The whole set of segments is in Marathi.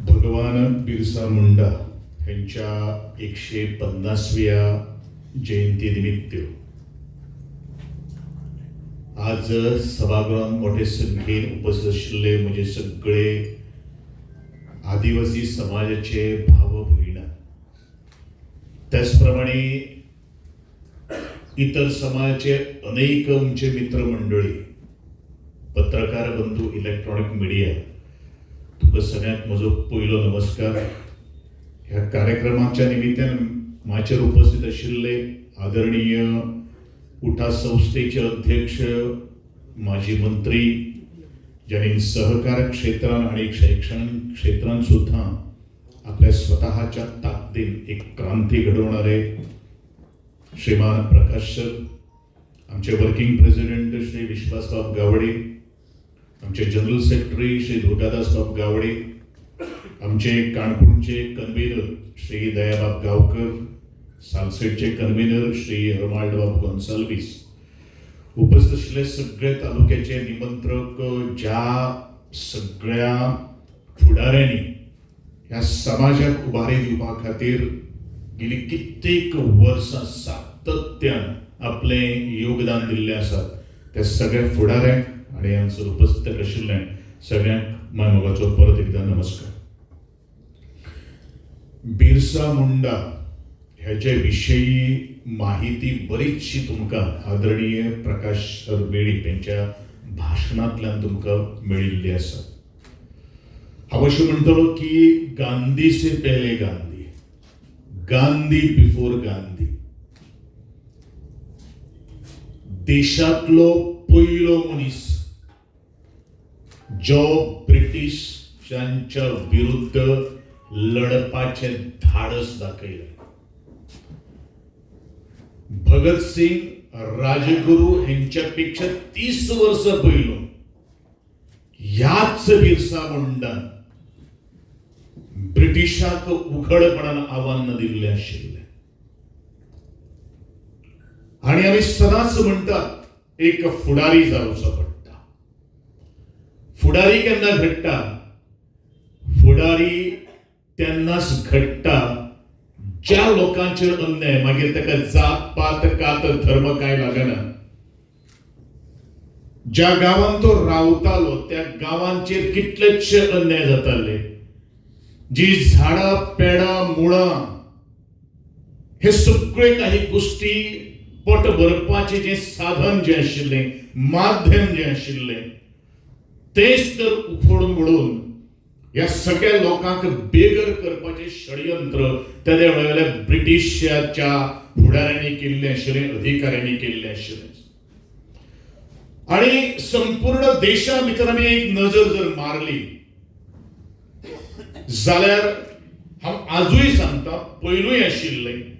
भगवान बिरसा मुंडा यांच्या एकशे पन्नासव्या जयंतीनिमित्त. आज सभागृहात मोठे संख्येने उपस्थित आशिल्ले म्हणजे सगळे आदिवासी समाजाचे भाव भहिणा त्याचप्रमाणे इतर समाजाचे अनेक आमचे मित्रमंडळी पत्रकार बंधू इलेक्ट्रॉनिक मिडिया तुका सगळ्यांत म्हजो पयलो नमस्कार. ह्या कार्यक्रमाच्या निमित्तान माझ्यावर उपस्थित आशिल्ले आदरणीय उठा संस्थेचे अध्यक्ष माजी मंत्री ज्यांनी सहकार क्षेत्रान आणि शैक्षणिक क्षेत्रान सुद्धा आपल्या स्वतःच्या ताकदीन एक क्रांती घडवणारे श्रीमान प्रकाश सर आमचे वर्किंग प्रेसिडेंट श्री विश्वासबाब गावडे आमचे जनरल सेक्रेटरी श्री दुर्गादास गावडे आमचे काणकोणचे कन्व्हेनर श्री दयाबाब गावकर सालसेटचे कन्व्हेनर श्री रोमाल्ड बाब उपस्थित असलेले सगळे तालुक्याचे निमंत्रक ज्या सगळ्या फुडाऱ्यांनी ह्या समाजाक उभारी दिवपा खातीर गेली कित्येक वर्सां सातत्यान आपलें योगदान दिल्लें आसा त्या सगळ्या फुडाऱ्यांक आणि हांगसर उपस्थित आशिल्ल्यांक सगळ्यांक मायमोगाचो परत एकदा नमस्कार. बिरसा मुंडा ह्याचे विषयी माहिती बरीचशी तुमकां आदरणीय प्रकाश सर वेळीप यांच्या भाशणांतल्यान तुमकां मेळिल्ली आसा हांव अशें म्हणटलो की गांधी से पहले गांधी. गांधी बिफोर गांधी. देशांतलो पयलो मनीस जो ब्रिटिशांच्या विरुद्ध लढपाचे धाडस दाखयले भगत सिंग राजगुरू यांच्यापेक्षा तीस वर्ष पयलो ह्याच बिरसा मुंडान ब्रिटिशाक उघडपणान आव्हान दिल्लें आशिल्लें आणि आमी सदांच म्हणतात एक फुडारी जावचो पडटा फुडारी केन्ना घडटा फुडारी तेन्नाच घडटा ज्या लोकांचेर अन्याय मागीर ताका जात पात कात धर्म काय लागना ज्या गांवांत तो रावतालो त्या गांवांचेर कितलेशे अन्याय जाताले जी झाडां पेडां मुळां हे सगळे काही गोष्टी पोट भरपाचे जे साधन जे आशिल्लें माध्यम जे आशिल्लें तेच तर उखडून उडून या सगळ्या लोकांक बेगर करपाचे षडयंत्र त्या वेळेला ब्रिटिशाच्या फुडाऱ्यांनी केल्ले आशिल्लें अधिकाऱ्यांनी केल्ले आशिल्लें. आणि संपूर्ण देशा भितर आमी एक नजर जर मारली जाल्यार हांव आजूय सांगता पयलूय आशिल्लें.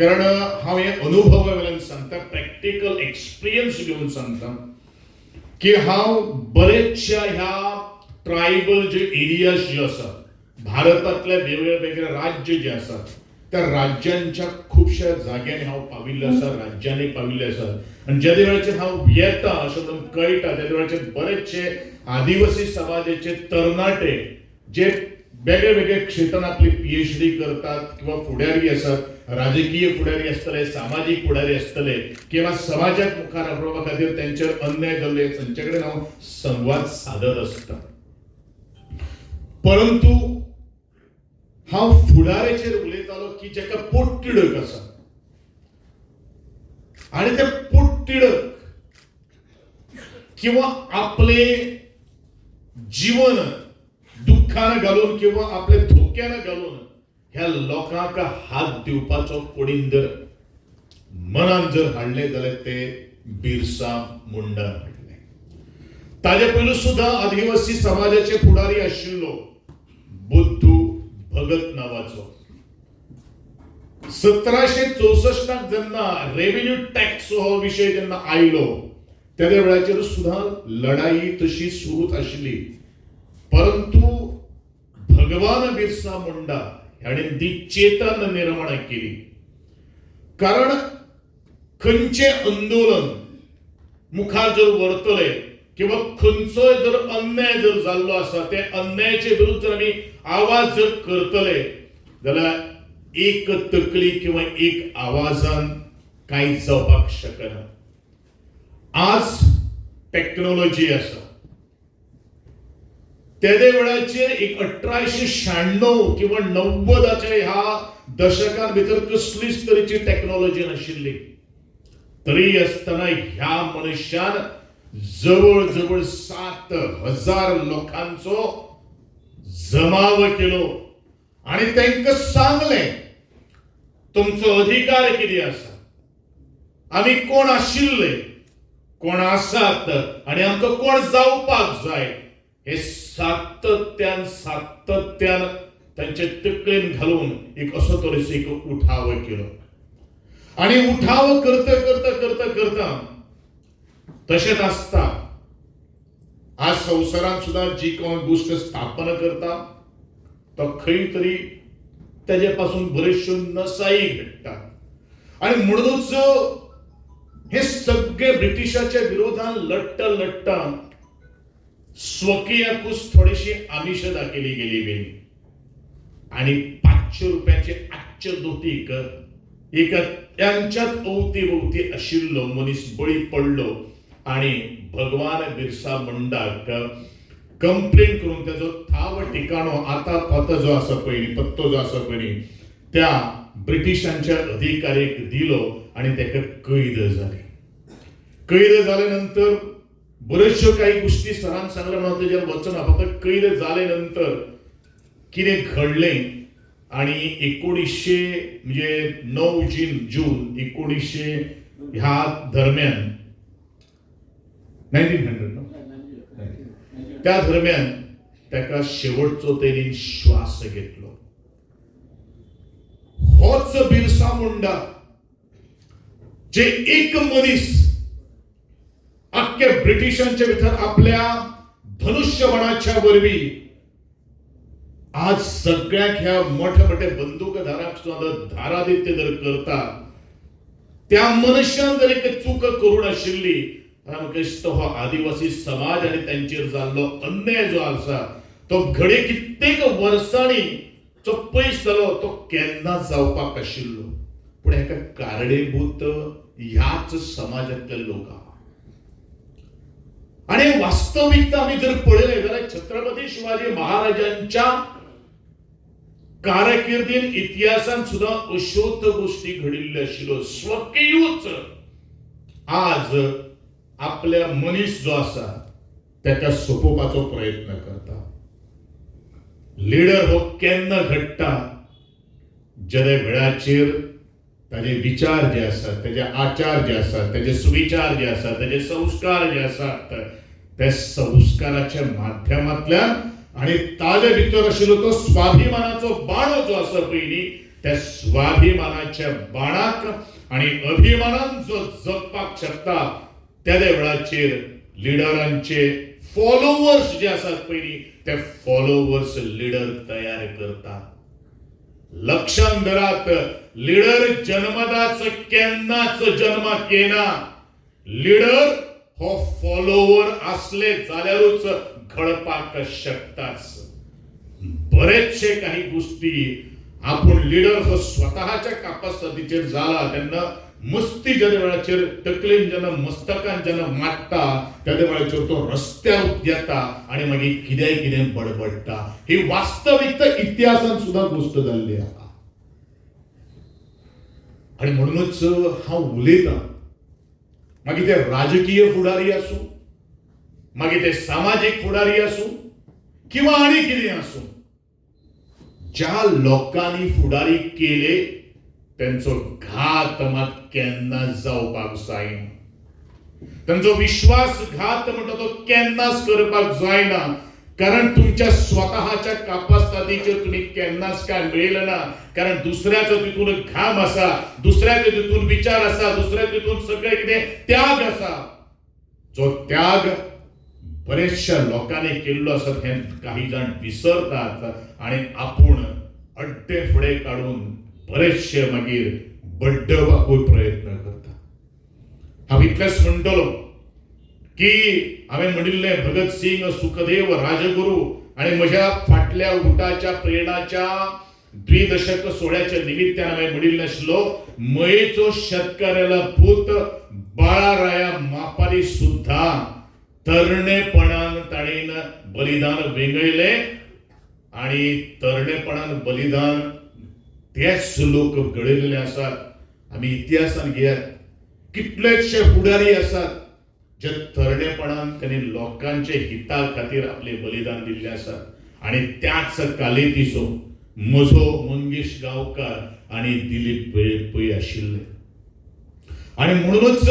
कारण हांव हे अनुभवा वेल्यान सांगता प्रॅक्टिकल एक्सपिरियन्स घेवन सांगता की हांव बरेचशा ह्या ट्रायबल जे एरियाज जे आसा भारतातल्या वेगवेगळ्या वेगळे राज्य जे आसात त्या राज्यांच्या खुबश्या जाग्यांनी हांव पाविल्लो आसा राज्यांनी पाविल्ले आसा आणि ज्या वेळाचेर हांव येता अशें म्हणून कळटा त्या वेळाचेर बरेचशे आदिवासी समाजाचे तरणाटे जे वेगळे वेगळे क्षेत्रांत आपली पीएच डी करतात किंवा फुडारी असतात राजकीय फुडारी आसतले सामाजीक फुडारी आसतले किंवा समाजाक मुखार हाडपा खातीर तेंचेर अन्याय जाल्ले तांचे कडेन हांव संवाद सादत आसता परंतु हांव फुडाऱ्याचेर उलयतालो की जाका पोटतिडक आसा आणि ते पोटतिडक किंवा आपले जीवन दुःखानं घालून किंवा आपल्या धोक्यान घालून ह्या लोकांक हात दिवपाचो कोणीन जर मनान जर हाडले जाल्यार ते बिरसा मुंडान हाडले. ताजे पयलू सुद्दां आदिवासी समाजाचे फुडारी आशिल्लो बुद्धू भगत नावाचो. सतराशे चौसष्टाक जेन्ना रेव्हेन्यू टॅक्स हो विशय जेन्ना आयलो त्या वेळाचेर सुद्दां लढाई तशी सुरूच आशिल्ली परंतु भगवान बिरसा मुंडा हाणें ती चेतन निर्माण केली. कारण खंचे आंदोलन मुखार जर व्हरतले किंवा खंयचोय जर अन्याय जर जाल्लो आसा त्या अन्यायाचे विरुद्ध जर आमी आवाज जर करतले जाल्यार एक तकली किंवा एक आवाजान कांय जावपाक शकना आज टेक्नॉलॉजी आसा तेदे वेळाचेर एक अठराशे शहाण्णव किंवा णव्वदाच्या ह्या दशकां भितर कसलीच तरेची टेक्नॉलॉजी नाशिल्ली. तरी आसतना ह्या मनशान जवळ जवळ सात हजार लोकांचो जमाव केलो. आणि तांकां सांगलें तुमचो अधिकार कितें आसा आमी कोण आशिल्ले कोण आसात आणि आमकां कोण जावपाक जाय? हे सातत्यान सातत्यान तांचे तकलेन घालून एक असो तरेचो एक उठाव केलो. आणि उठाव करता करता करता करता तशेंच आसता आज संवसारांत सुद्दां जी कोण गोष्ट स्थापन करता तो खंय तरी तेजे पासून बऱ्योचश्यो नसाई घडटा आणि म्हणूनच हे सगळे ब्रिटिशाच्या विरोधात लट्टा स्वकीय कुस थोडीशी आमिष दाखयली गेली गेली आणि पाचशे रुपयाचे आजचे दोतीक एक. त्यांच्यात अवती भोवती आशिल्लो मनीस बळी पडलो. आणि भगवान बिरसा मंडाक कंप्लेन करून त्याचो थाव ठिकाणो आता पत्तो जो आसा पयलीं पत्तो जो आसा पहिली त्या ब्रिटिशांच्या अधिकारीक दिलो आणि ताका कैद जाली कैद झाल्यानंतर नंतर बऱ्याचशो काही गोष्टी सरान सांगल्या म्हणून त्याच्यावर वचना फक्त कैद झाले नंतर कितें घडलें आणि एकोणीसशे म्हणजे नऊ जून जून एकोणीसशे ह्या दरम्यान नायन्टीन हंड्रेड त्या दरम्यान ताका शेवटचो तेणीन श्वास घेतलो. होच बिरसा मुंडा जे एक मनीस अख्खे ब्रिटिशांच्या भितर आपल्या धनुष्यबणाच्या वरवीं आज सगळ्याक ह्या मोठ्या मोठ्या बंदूकधाराक सुद्धा धारादित्य जर करता त्या मनशान जर एक चूक करून आशिल्ली रामकृष्ण हो आदिवासी समाज आनी तांचेर जाल्लो अन्याय जो आसा तो घडे कित्येक वर्सांनी जो पयस जालो तो केन्नाच जावपाक आशिल्लो. पूण हेका कारणीभूत ह्याच समाजांतले लोक आहा आणि वास्तविकता आम्ही जर पळयलें जाल्यार छत्रपती शिवाजी महाराजांच्या कारकिर्दीन इतिहासान सुद्धा अश्योत गोष्टी घडिल्ल्यो आशिल्ल्यो स्वकीयूच आज आपल्या मनीस जो आसा ताका सोपोवपाचो प्रयत्न करता. लिडर हो केन्ना घडटा? जेदे वेळाचेर ताजे विचार जे आसात तेजे आचार जे असतात त्याचे सुविचार जे असतात त्याचे संस्कार जे आसात ते संस्काराच्या माध्यमांतल्यान आणि ताजे भितर आशिल्लो तो स्वाभिमानाचो बाणो जो आसा पयलीं त्या स्वाभिमानाच्या बाणाक आणि अभिमानान जो जगपाक शकता त्या वेळाचेर लिडरांचे फॉलोवर्स जे आसात पयलीं ते फॉलोवर्स लिडर तयार करतात. लक्षात धरात लिडर जन्मदाच केन्नाच जन्म केना लिडर हो फॉलोवर असले जाल्यारूच घडपाक शकताच बरेचशे काही गोष्टी आपूण लिडर हो स्वतःच्या कापासतीचेर जाला तेन्ना मस्ती जेन्ना वेळाचेर तकलेन जेन्ना मस्तकान जेन्ना मारता त्या वेळाचेर तो रस्त्यार येता आणि मागीर कितेंय कितें बडबडटा ही वास्तविकता इतिहासान सुद्दां गोष्ट जाल्ली आसा आणि म्हणूनच हांव उलयतां मागीर ते राजकीय फुडारी आसूं मागीर ते सामाजीक फुडारी आसूं किंवा आनी कितें आसूं ज्या लोकांनी फुडारी केले तेंचो घात मात केन्ना जावपाक जायना. त्यांचो विश्वासघात म्हणटा तो केन्नाच करपाक जायना. कारण तुमच्या स्वतःच्या कापास्तादीचेर तुम्ही केन्नाच काय मिळेल ना. कारण दुसऱ्याचो तितून घाम आसा दुसऱ्याचो तितून विचार आसा दुसऱ्या तितून सगळे कितें? त्याग आसा जो त्याग बरेचशा लोकांनी केल्लो आसा हे काही जाण विसरतात. आणि आपूण अड्डे फुडें काडून बरेचशे मागीर बड्डवाकूय प्रयत्न करता. हांव इतलेंच म्हणटलो की हांवें म्हणिल्लें भगत सिंग सुखदेव राजगुरू आणि म्हज्या फाटल्या उटाच्या प्रेरणाच्या द्विदशक सोहळ्याच्या निमित्तान हांवें म्हणिल्लें आशिल्लो मयेचो शेतकऱ्याला पूत बाळाराया मापारी सुद्धा तरणेपणान ताणेन बलिदान वेंगळिलें आणि तरणेपणान बलिदान तेच लोक घडयलेले आसात आमी इतिहासान घेयात कितलेशे फुडारी आसात जे तरणेपणान त्यांनी लोकांचे हिता खातीर आपले बलिदान दिल्ले आसा आणि त्याच कालेतीचो म्हजो मंगेश गांवकार आणि दिलीप पै आशिल्ले आणि म्हणूनच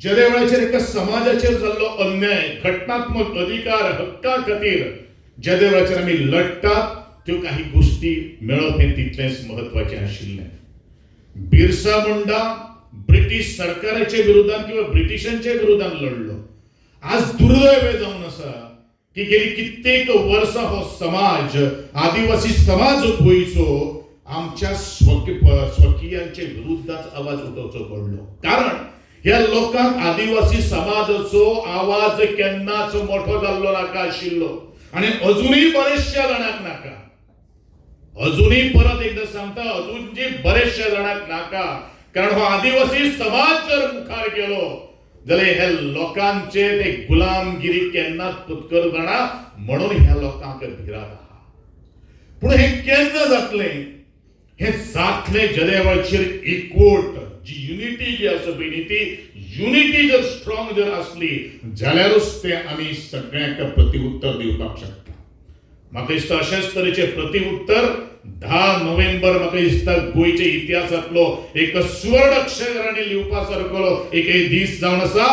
ज्या वेळाचेर एका समाजाचेर जाल्लो अन्याय घटनात्मक अधिकार हक्का खातीर ज्या वेळाचेर आमी लढटात त्यो काही गोष्टी मेळप हे तितलेंच महत्त्वाचे आशिल्लें बिरसा मुंडा ब्रिटीश सरकाराचे विरोधात किंवा ब्रिटिशांच्या विरोधात लढलो. आज दुर्दैव हे जावन आसा की गेली कित्येक वर्सां हो समाज आदिवासी समाज गोंयचो आमच्या स्वकी स्वकीयांच्या विरुद्धात आवाज उठोवचो पडलो. कारण ह्या लोकांक आदिवासी समाजाचो आवाज केन्नाच मोठो जाल्लो नाका आशिल्लो आणि अजूनही बरेचशा जाणांक नाका. अजूनही परत एकदा सांगता जे बरेचशा जाणांक नाका. कारण हो आदिवासी समाज जर मुखार गेलो जाल्यार हे लोकांचे ते गुलामगिरी केन्नाच पत्कर जाणा म्हणून ह्या लोकांक भिरात आहा पूण हे केन्ना जातलें हे जातलें ज्या वेळाचेर एकवट जी युनिटी जी आसा पळय न्ही ती युनिटी जर स्ट्रॉंग जर असली जाल्यारूच ते आमी सगळ्यांक प्रतिउत्तर दिवपाक शकता. म्हाका दिसता अशेच तरेचे प्रतिउत्तर धा नोव्हेंबर म्हाका दिसता गोंयच्या इतिहासांतलो एक सुवर्ण अक्षरांनी लिवपा सारको एक दीस जावन आसा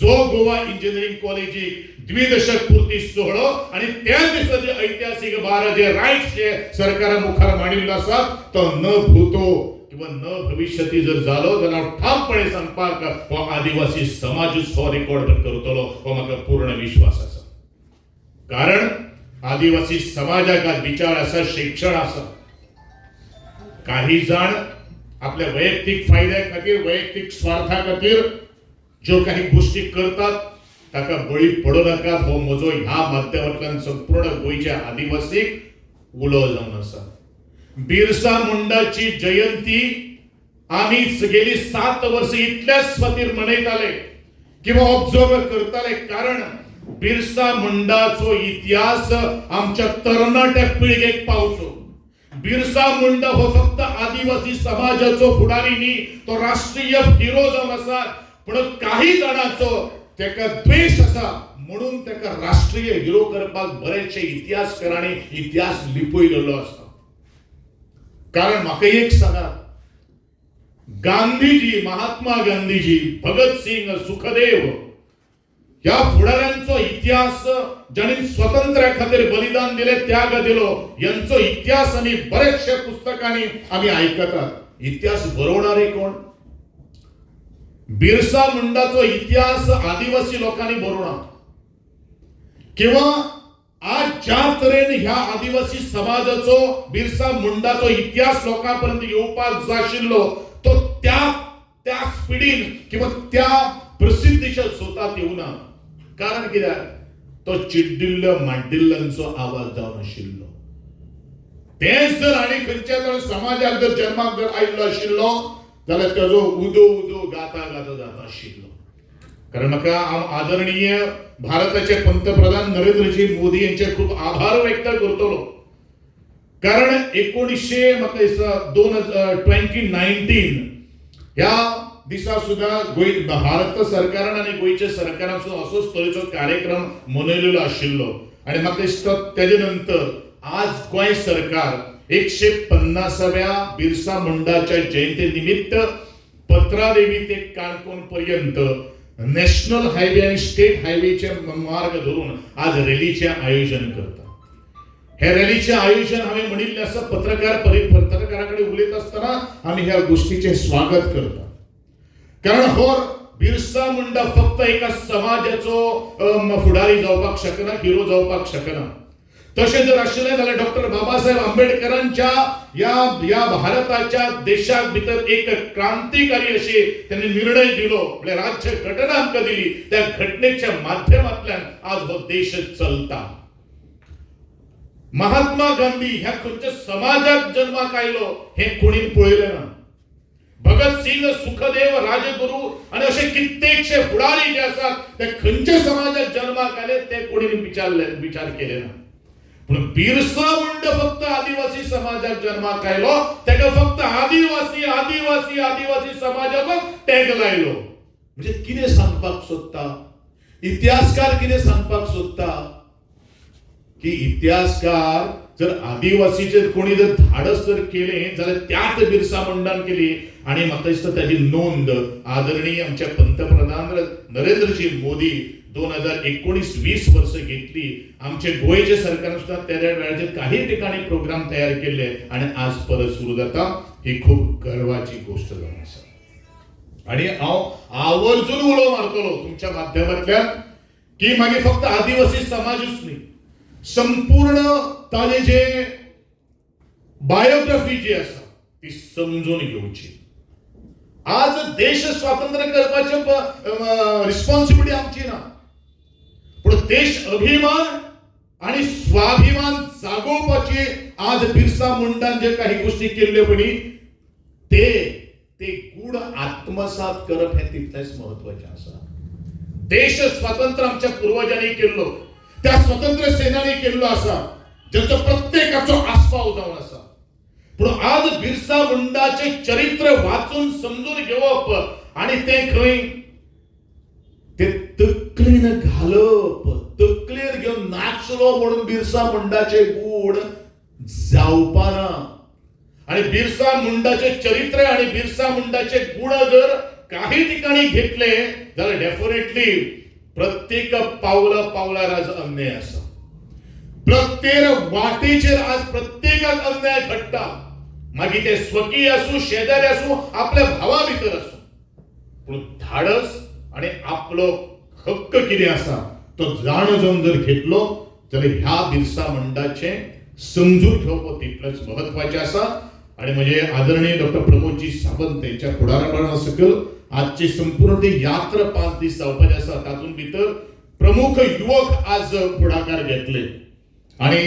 जो गोवा इंजिनियरिंग कॉलेजीक द्विदशक पुर्ती सोहळो आणि त्याच दिसाचे ऐतिहासिक बारा जे रायट्स जे सरकारान मुखार मांडिल्लो आसा तो न भूतो किंवा न भविष्यती जर जालो जाल्यार हांव ठामपणे सांगपाक हो आदिवासी समाजूच हो रेकॉर्ड करतलो हो म्हाका पूर्ण विश्वास आसा कारण आदिवासी समाजाचा विचार आसा शिक्षण आसा काही जण आपल्या वैयक्तिक फायद्या खातीर वैयक्तिक स्वार्था खातीर ज्यो काही गोष्टी करतात ताका बळी पडू नाकात. हो म्हजो ह्या माध्यमांतल्यान संपूर्ण गोंयच्या आदिवासीक उलो जावन आसा बिरसा मुंडाची जयंती आमी गेली सात वर्ष इतल्याच खातीर मनयताले किंवा ऑब्झर्व करताले कारण बिरसा मुंडाचो इतिहास आमच्या तरणाट्या पिळगेक पावचो. बिरसा मुंडा हो फक्त आदिवासी समाजाचो फुडारी न्ही तो राष्ट्रीय हिरो जावन आसा. पण काही जाणांचो तेका द्वेष आसा. म्हणून तेका राष्ट्रीय हिरो करपाक बरेचशे इतिहासकारांनी इतिहास लिपयलेलो आसा. कारण म्हाका एक सांगा. गांधीजी महात्मा गांधीजी भगत सिंग सुखदेव ह्या फुडाऱ्यांचो इतिहास ज्यांनी स्वातंत्र्या खातीर बलिदान दिले त्याग दिलो यांचो इतिहास आमी बरेचशे पुस्तकांनी आमी आयकतात इतिहास बरोवणारे कोण? बिरसा मुंडाचो इतिहास आदिवासी लोकांनी बरोवना किंवा आज ज्या तरेन ह्या आदिवासी समाजाचो बिरसा मुंडाचो इतिहास लोकांपर्यंत येवपाक जाय आशिल्लो तो त्या त्या स्पिडीन किंवा त्या प्रसिद्धीच्या येवंक ना कारण कित्याक? तो चिड्डिल्लो मांडिल्ल्यांचो आवाज जावन आशिल्लो. तेच जर आनी खंयच्या जर समाजाक जर जन्माक जर आयिल्लो आशिल्लो जाल्यार तेजो उदो उदो गाता गाता जाता आशिल्लो. कारण म्हाका हांव आदरणीय भारताचे पंतप्रधान नरेंद्रजी मोदी यांचे खूप आभार व्यक्त करतलो. कारण एकोणीसशे म्हाका दिसता दोन ट्वेंटी नायन्टीन ह्या दिसा सुद्धा गोंय भारत सरकारान आनी गोंयच्या सरकारान सुद्धा असोच तरेचो कार्यक्रम मनयलेलो आशिल्लो. आनी म्हाका दिसता तेजे नंतर आज गोंय सरकार एकशे पन्नासाव्या बिरसा मुंडाच्या जयंती निमित्त पत्रादेवी ते काणकोण पर्यंत नॅशनल हायवे आणि स्टेट हायवेचे मार्ग धरून आज रॅलीचे आयोजन करता हे रॅलीचे आयोजन हांवें म्हणिल्लें आसा पत्रकार पत्रकारा पत्रकाराकडे उलयत आसतना आमी ह्या गोष्टीचे स्वागत करता. कारण हो बिरसा मुंडा फक्त एका समाजाचो फुडारी जावपाक शकना हिरो जावपाक शकना. तसे जर आशिल्लें जाल्यार डॉक्टर बाबासाहेब आंबेडकरांच्या या या भारताच्या देशात भितर एक क्रांतिकारी अशी त्यांनी निर्णय दिलो म्हणजे राज्य घटना आमकां दिली त्या घटनेच्या माध्यमांतल्यान आज हो देश चलता. महात्मा गांधी ह्या खंयच्या समाजात जन्माक आयलो हे कोणी पळयलें ना. भगत सिंग सुखदेव राजगुरु आणि असे कित्येकशे फुडारी जे असतात ते खंयच्या समाजात जन्माक आले ते कोणी विचारले विचार केले ना पण बिरसा मुंड फक्त आदिवासी समाजात जन्माक आयलो तेका फक्त आदिवासी आदिवासी आदिवासी समाजाचो टॅग लायलो म्हणजे कितें सांगपाक सोदता? इतिहासकार कितें सांगपाक सोदता? की इतिहासकार जर आदिवासीचे कोणी जर धाडस जर केले जाल्यार त्याच बिरसा मुंडान केली आणि म्हाका दिसता त्याची नोंद आदरणीय आमच्या पंतप्रधान नरेंद्रजी मोदी दोन हजार एकोणीस वीस वर्ष घेतली. आमचे गोयचे सरकार सुद्धा त्या वेळाचे काही ठिकाणी प्रोग्राम तयार केले आणि आज परत सुरू जाता ही खूप गर्वाची गोष्ट जावन आसा आणि हांव आवर्जून उलो मारतलो तुमच्या माध्यमांतल्यान की मागे फक्त आदिवासी समाजूच न्ही संपूर्ण ताजे जे बायोग्राफी जी आसा ती समजून घेवची आज देश स्वातंत्र्य करपाचे रिस्पॉन्सिबिलिटी आमची ना. पण देश अभिमान आणि स्वाभिमान जागोवपाची आज बिरसा मुंडान जे काही गोष्टी केल्ल्यो पळय ते ते गुण आत्मसात करप हे तितलेच महत्त्वाचे आसा देश स्वातंत्र्य आमच्या पूर्वजांनी केल्लो त्या स्वतंत्र सेनानी केल्लो आसा ज्याचं प्रत्येकाचो आस्पाव जावन आसा पूण आज बिरसा मुंडाचे चरित्र वाचून समजून घेवप आणि ते खंय ते तकलेन घालप. तकलेर घेवन नाचलो म्हणून बिरसा मुंडाचे गूण जावपाना आणि बिरसा मुंडाचे चरित्र आणि बिरसा मुंडाचे गुण जर काही ठिकाणी घेतले जाल्यार डेफिनेटली प्रत्येक पावला पावलार आज अन्याय आसा प्रत्येक वाटेचेर आज प्रत्येकाक अन्याय घडटा मागीर ते स्वकीय आसूं शेजारी आसूं आपल्या भावा भितर आसूं पूण धाडस आणि आपलो हक्क कितें आसा तो जाणून जर घेतलो जाल्यार ह्या बिरसा मुंडाचे समजून घेवप तितलेंच महत्वाचें आसा आणि म्हणजे आदरणीय डॉक्टर प्रमोदजी सावंत यांच्या फुडारपणा सकल आजची संपूर्ण ती यात्रा पाच दीस जावपाची आसा तातूंत भितर प्रमुख युवक आज फुडाकार घेतले. आणि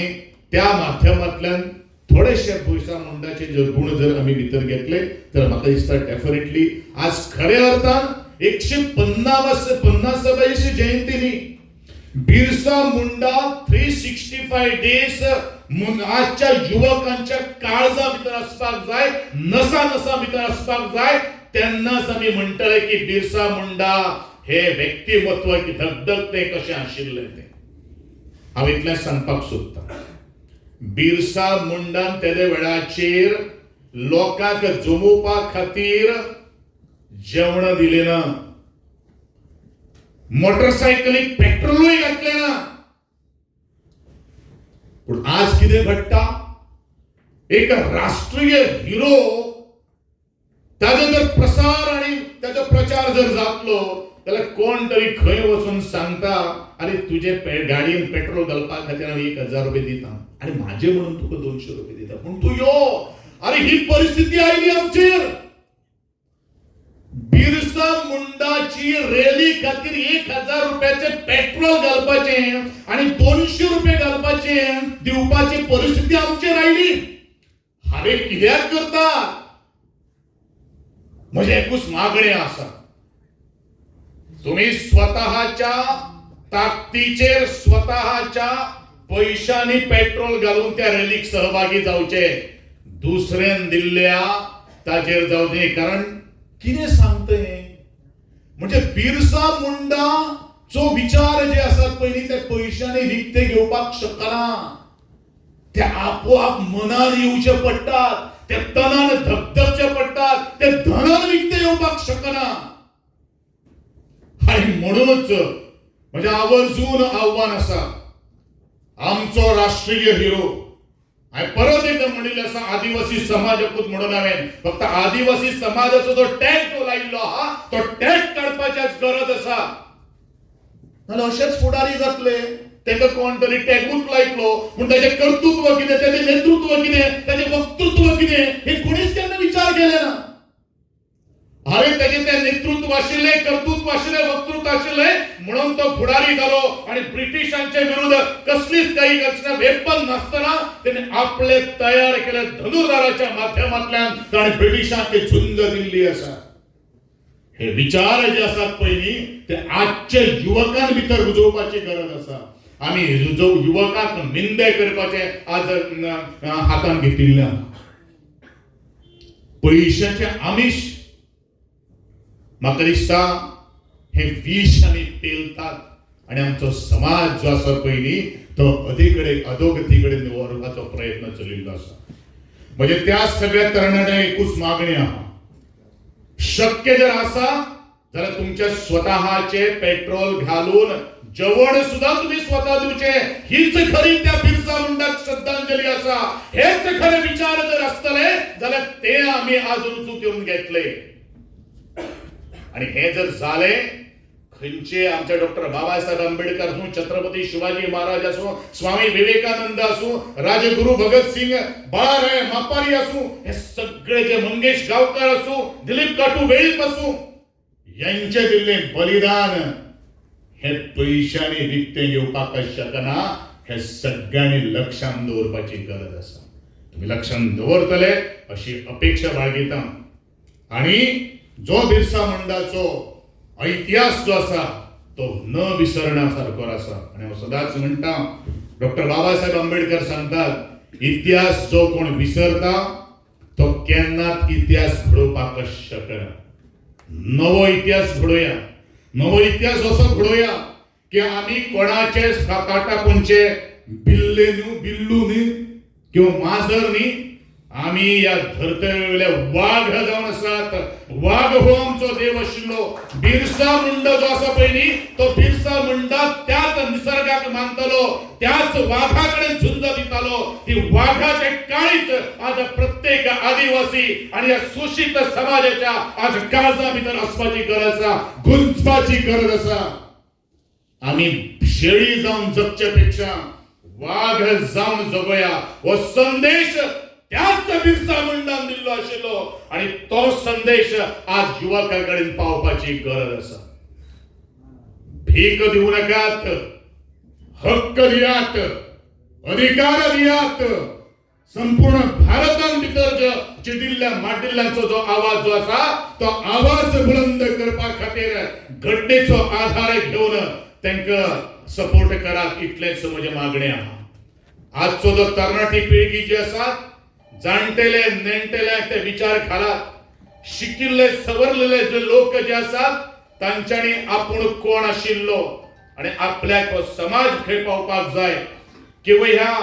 त्या माध्यमांतल्यान थोडेशे भुयसा मुंडाचे जर गुण जर आम्ही भितर घेतले तर म्हाका दिसता डेफिनेटली आज खऱ्या अर्थान एकशे पन्नास पन्नास जयंती न्ही Birsa Munda three sixty five days आजच्या युवकांच्या काळजा भितर असपाक जाय नसा नसा भितर असपाक जाय. तेन्नाच आमी म्हणटले की बिरसा मुंडा हे व्यक्तिमत्व धगधग ते कशें आशिल्लें तें. हांव इतलें सांगपाक सोदतां बिरसा मुंडान तेदे वेळाचेर लोकांक जमोवपा खातीर जेवण दिलें ना. मोटरसायकलीक पेट्रोलूय घातलें ना. पूण आज कितें घडटा? एक राष्ट्रीय हिरो ताजो जर प्रसार आणि त्याचा प्रचार जर जातलो जाल्यार कोण तरी खंय वचून सांगता अरे तुजे पे- गाडयेन पेट्रोल घालपा खातीर हांव एक हजार रुपये दिता. आणि माझे म्हणून तुका दोनशे रुपये दिता पूण तूं यो. अरे ही परिस्थिती आयली आमचेर. बिरसा मुंडाची रॅली खातीर एक हजार रुपयाचे पेट्रोल घालपाचे आणि दोनशे रुपये घालपाचे दिवपाची परिस्थिती आमचेर आयली. हांवें कित्याक करता म्हजे एकूच मागणे आसा तुम्ही स्वतःच्या ताकदीचे स्वतःच्या पैशाने पेट्रोल घालून त्या रॅलीक सहभागी जावचे दुसऱ्यान दिल्ल्या ताचेर जावचे कारण कितें सांगता हे म्हणजे बिरसा मुंडा जो विचार जे असतात पयलीं ते पयशांनी विकते घेवपाक शकना. ते आपोआप मनान येवचे पडटात ते तनान धबधबचे पडटात ते धनान विकते येवपाक शकना. आणि म्हणूनच म्हणजे आवर्जून आव्हान आसा आमचो राष्ट्रीय हिरो. हांवें परत एकदा म्हणिल्लें आसा आदिवासी समाजपूत म्हणून हांवें फक्त आदिवासी समाजाचो जो टॅग तो लायिल्लो आहा तो टॅग काडपाची गरज आसा नाल्यार अशेच फुडारी जातले तेका कोण तरी टॅगूच लायतलो पूण ताचें कर्तृत्व कितें ताचें नेतृत्व कितें ताचें वक्तृत्व कितें हे कोणीच केन्ना विचार केले ना. हांवें नेतृत्व आशिले कर्तृत्व आशिले वक्तृत्व आशिले म्हणून तो फुडारी झालो. आनी ब्रिटिशांच्या विरुद्ध कसलीच काही करचना वेपन नासतना तेणे आपले तयार केले धनुर्धाराच्या माध्यमांतल्यान ताणें ब्रिटिशांक झुंज दिल्ली असा. हे विचार जे असतात पहिली ते आजच्या युवकां भितर रुजोवपाची गरज आसा आम्ही जो युवकांक निंदे करपाचे आज अ, हातान घेतिल्ले आहा पयशांचे आमिश म्हाका हे विष आणि पेलतात. आणि आमचो समाज जो आसा पयलीं तो अधीकडे अधोगतीकडे प्रयत्न चलिल्लो आसा म्हणजे त्या सगळ्या तरणाट्यांक एकूच मागणी आहा. शक्य जर आसा जाल्यार तुमच्या स्वतःचे पेट्रोल घालून जेवण सुद्धा तुम्ही स्वतः दिवचे हीच खरी त्या बिरसा मुंडाक श्रद्धांजली आसा हेच खरे विचार जर असतले जाल्यार ते आम्ही आज रुजू घेऊन घेतले. आणि हे जर झाले खंयचे आमचे डॉक्टर बाबासाहेब आंबेडकर असो छत्रपती शिवाजी महाराज असो स्वामी विवेकानंद असो राजगुरु भगतसिंग बाळाराय मापारी असो हे सगळे जे मंगेश गावकर असो दिलीप काटू वेळीप असो यांचे दिले बलिदान हे पयशांनी विकते घेवपाक शकना हे सगळ्यांनी लक्षात दवरपाची गरज आसा तुम्ही लक्षात दवरतले अशी अपेक्षा बाळगिता आणि जो बिरसा मंडाचो इतिहास जो आसा तो न विसरण्यासारखो आसा आणि हो हांव सदांच म्हणटा डॉक्टर बाबासाहेब आंबेडकर सांगतात इतिहास जो कोण विसरता तो केन्नाच इतिहास घडोवपाक शकना नवो इतिहास घडोवया. नवो इतिहास असो घडोवया की आम्ही कोणाचे काटा कोणचे बिल्ले न्हू बिल्लू न्ही किंवा माजर न्ही आम्ही या धर्तवेले वाघ जावन असतात वाघ हो आमचो देव आशिल्लो बिरसा मुंड जो आसा पयली तो बिरसा मुंडा त्याच निसर्गाक मानतलो त्याच वाघाकडे झुंज दितालो ती वाघाचे काळीच आज प्रत्येक आदिवासी आणि या शोषित समाजाच्या आज काळजा भितर असपाची गरज आसा गुंजपाची गरज आसा आम्ही शेळी जाऊन जगच्या पेक्षा वाघ जाऊन जगोया. हो संदेश त्याच बिरसा मुंडान दिल्लो हो. आशिल्लो आणि तो संदेश आज युवकांकडे पावपाची गरज आसा भीक दिवू नकात. हक्क दियात अधिकार दियात संपूर्ण भारतान भितर जो चिडिल्ल्या माटिल्ल्यांचो जो आवाज जो आसा तो आवाज बुलंद करपा खातीर घटनेचो आधार घेवन तांकां सपोर्ट करात इतलेच म्हणजे मागणें आहा आजचो जो तरणाटी पिळगी जी आसा जाणटेले नेणटेले ते विचार घालात शिकिल्ले सवरलेले जे लोक जे आसात तांच्यानी आपूण कोण आशिल्लो आणि आपल्याक समाज खंय पावपाक जाय. किंवा ह्या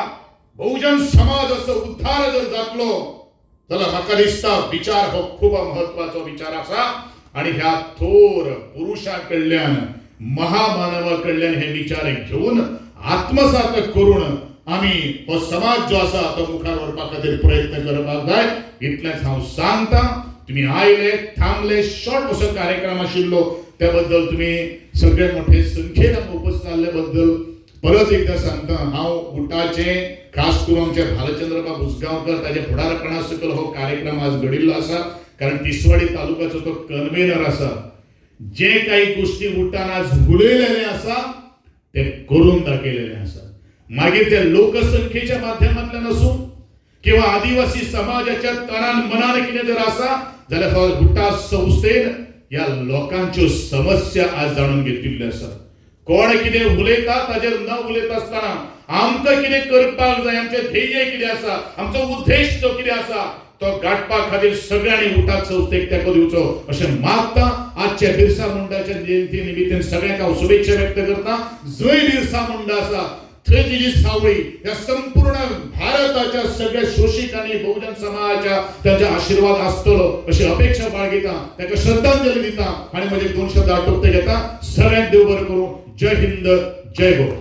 बहुजन समाज असो उद्धार जर जातलो जाल्यार म्हाका दिसता विचार हो खूब महत्वाचो विचार आसा आणि ह्या थोर पुरुषा कडल्यान महामानवा कडल्यान हे विचार घेऊन आत्मसात करून आम्ही हो समाज जो आसा तो मुखार व्हरपा खातीर प्रयत्न करपाक जाय इतलेंच हांव सांगता तुम्ही आयले थांबले शॉर्ट असो कार्यक्रम आशिल्लो त्या बद्दल तुम्ही सगळे मोठे संख्येन उपस्थित जाल्ले बद्दल परत एकदा सांगता हांव उटाचे खास करून आमचे भालचंद्रबा भुसगांवकर ताच्या फुडारपणा सकल हो कार्यक्रम आज घडिल्लो आसा कारण तिसवाडी तालुक्याचो तो कन्व्हेनर आसा. जे काही गोष्टी उटान आज उलयलेले आसा ते करून दाखयलेले आसा. मागीर ते लोकसंख्येच्या माध्यमांतल्यान आसूं किंवा आदिवासी समाजाच्या तनान मनान कितें जर आसा जाल्यार हो गुट्टा संस्थेन ह्या लोकांच्यो समस्या आज जाणून घेतिल्ल्यो आसा. कोण कितें उलयता ताजेर न उलयता आसतना आमकां कितें करपाक जाय आमचें ध्येय कितें आसा आमचो उद्देश जो कितें आसा तो गाठपा खातीर सगळ्यांनी उठाक संस्थेक तेंको दिवचो. अशें मागता आजच्या बिरसा मुंडाच्या जयंती निमित्तान सगळ्यांक हांव हो शुभेच्छा व्यक्त करता. जंय बिरसा मुंडा आसा. थंय तिची सावळी या संपूर्ण भारताच्या सगळ्या शोषिकांनी बहुजन समाजाच्या त्याचा आशीर्वाद असतलो अशी अपेक्षा बाळगिता ताका श्रद्धांजली दिता आणि म्हणजे दोन शब्द आटोपते घेता सगळ्यांक देव बरं करू जय हिंद जय गो